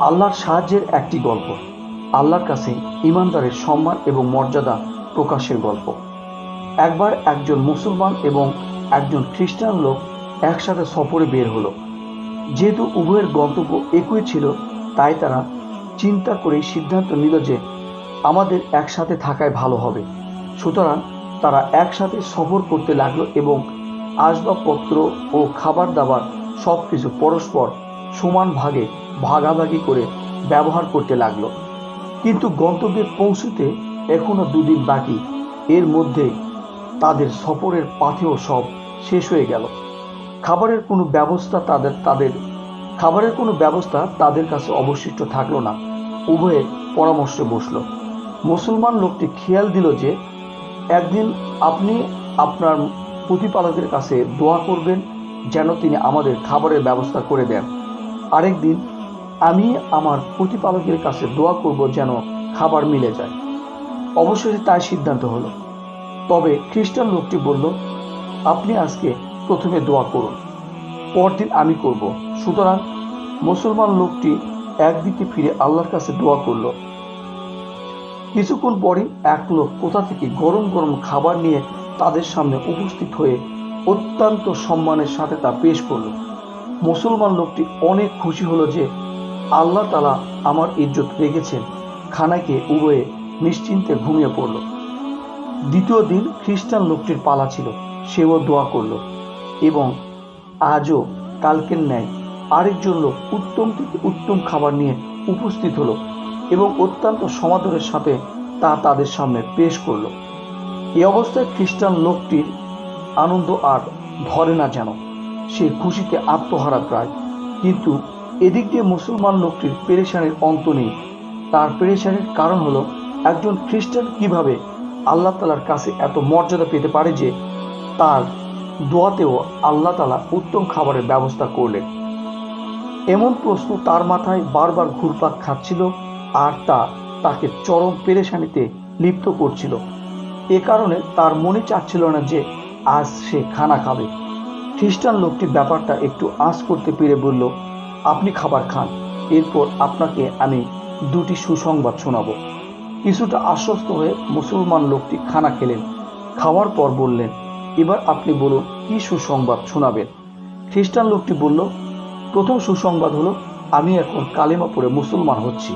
আল্লাহর সাহায্যের একটি গল্প। আল্লাহর কাছে ইমানদারের সম্মান এবং মর্যাদা প্রকাশের গল্প। একবার একজন মুসলমান এবং একজন খ্রিস্টান লোক একসাথে সফরে বের হলো। যেহেতু উভয়ের গন্তব্য একই ছিল, তাই তারা চিন্তা করে সিদ্ধান্ত নিল যে আমাদের একসাথে থাকায় ভালো হবে। সুতরাং তারা একসাথে সফর করতে লাগল এবং আসবাবপত্র ও খাবার দাবার সব কিছু পরস্পর সমান ভাগে ভাগাভাগি করে ব্যবহার করতে লাগল। কিন্তু গন্তব্যে পৌঁছতে এখনও দুদিন বাকি। এর মধ্যে তাদের সফরের পাথেও সব শেষ হয়ে গেল। খাবারের কোনো ব্যবস্থা তাদের তাদের, খাবারের কোনো ব্যবস্থা তাদের কাছে অবশিষ্ট থাকল না। উভয়ে পরামর্শে বসল। মুসলমান লোকটি খেয়াল দিল যে, একদিন আপনি আপনার প্রতিপালকের কাছে দোয়া করবেন যেন তিনি আমাদের খাবারের ব্যবস্থা করে দেন। আরেকদিন আমি আমার প্রতিপালকের কাছে দোয়া করব যেন খাবার মিলে যায়। অবশেষে তাই সিদ্ধান্ত হলো। তবে খ্রিস্টান লোকটি বলল, আপনি আজকে প্রথমে দোয়া করুন, পরদিন আমি করব। সুতরাং মুসলমান লোকটি একদিকে ফিরে আল্লাহর কাছে দোয়া করল। কিছুক্ষণ পরে এক লোক কোথা থেকে গরম গরম খাবার নিয়ে তাদের সামনে উপস্থিত হয়ে অত্যন্ত সম্মানের সাথে তা পেশ করল। মুসলমান লোকটি অনেক খুশি হলো যে আল্লাহ তালা আমার ইজ্জত রেখেছেন খানাকে উভয়ে নিশ্চিন্তে ঘুমিয়ে পড়ল। দ্বিতীয় দিন খ্রিস্টান লোকটির পালা ছিল, সেও দোয়া করল এবং আজও কালকের ন্যায় আরেকজন লোক উত্তম থেকে উত্তম খাবার নিয়ে উপস্থিত হলো এবং অত্যন্ত সমাদরের সাথে তা তাদের সামনে পেশ করল। এ অবস্থায় খ্রিস্টান লোকটির আনন্দ আর ধরে না যেন। সে খুশিতে আত্মহারা প্রায়। কিন্তু এদিক দিয়ে মুসলমান লোকটির পেরেশানির অন্ত নেই। তার পেরেশানির কারণ হলো, একজন খ্রিস্টান কীভাবে আল্লাহ তালার কাছে এত মর্যাদা পেতে পারে যে তার দোয়াতেও আল্লাহ তালা উত্তম খাবারের ব্যবস্থা করলেন? এমন প্রশ্ন তার মাথায় বারবার ঘুরপাক খাচ্ছিল আর তা তাকে চরম পেরেশানিতে লিপ্ত করছিল। এ কারণে তার মনে চাচ্ছিল না যে আজ সে খানা খাবে। খ্রিস্টান লোকটি ব্যাপারটা একটু আঁচ করতে পেরে বলল, আপনি খাবার খান, এরপর আপনাকে আমি দুটি সুসংবাদ শোনাব। কিছুটা আশ্বস্ত হয়ে মুসলমান লোকটি খানা খেলেন। খাওয়ার পর বললেন, এবার আপনি বলুন, কি সুসংবাদ শোনাবেন? খ্রিস্টান লোকটি বলল, প্রথম সুসংবাদ হলো, আমি এখন কালেমা পড়ে মুসলমান হচ্ছি।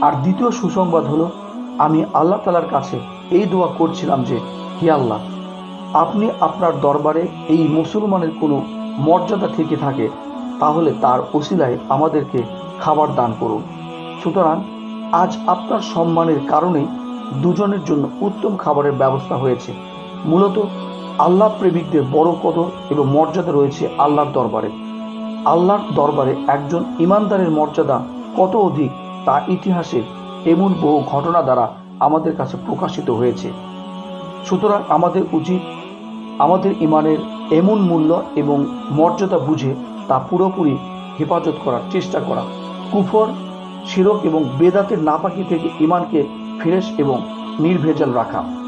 আর দ্বিতীয় সুসংবাদ হলো, আমি আল্লাহ তালার কাছে এই দোয়া করছিলাম যে, হে আল্লাহ আপনি আপনার দরবারে এই মুসলমানের কোনো মর্যাদা থেকে থাকে, তাহলে তার ওসিলায় আমাদেরকে খাবার দান করুন। সুতরাং আজ আপনার সম্মানের কারণে দুজনের জন্য উত্তম খাবারের ব্যবস্থা হয়েছে। মূলত আল্লাহ প্রেমিকদের বড় কদর এবং মর্যাদা রয়েছে আল্লাহর দরবারে। আল্লাহর দরবারে একজন ইমানদারের মর্যাদা কত অধিক, তা ইতিহাসে এমন বহু ঘটনা দ্বারা আমাদের কাছে প্রকাশিত হয়েছে। সুতরাং আমাদের উচিত আমাদের ইমানের এমন মূল্য এবং মর্যাদা বুঝে তা পুরোপুরি হেফাজত করার চেষ্টা করা। কুফর, শিরক এবং বেদাতের নাপাকি থেকে ইমানকে ফ্রেশ এবং নির্ভেজাল রাখা।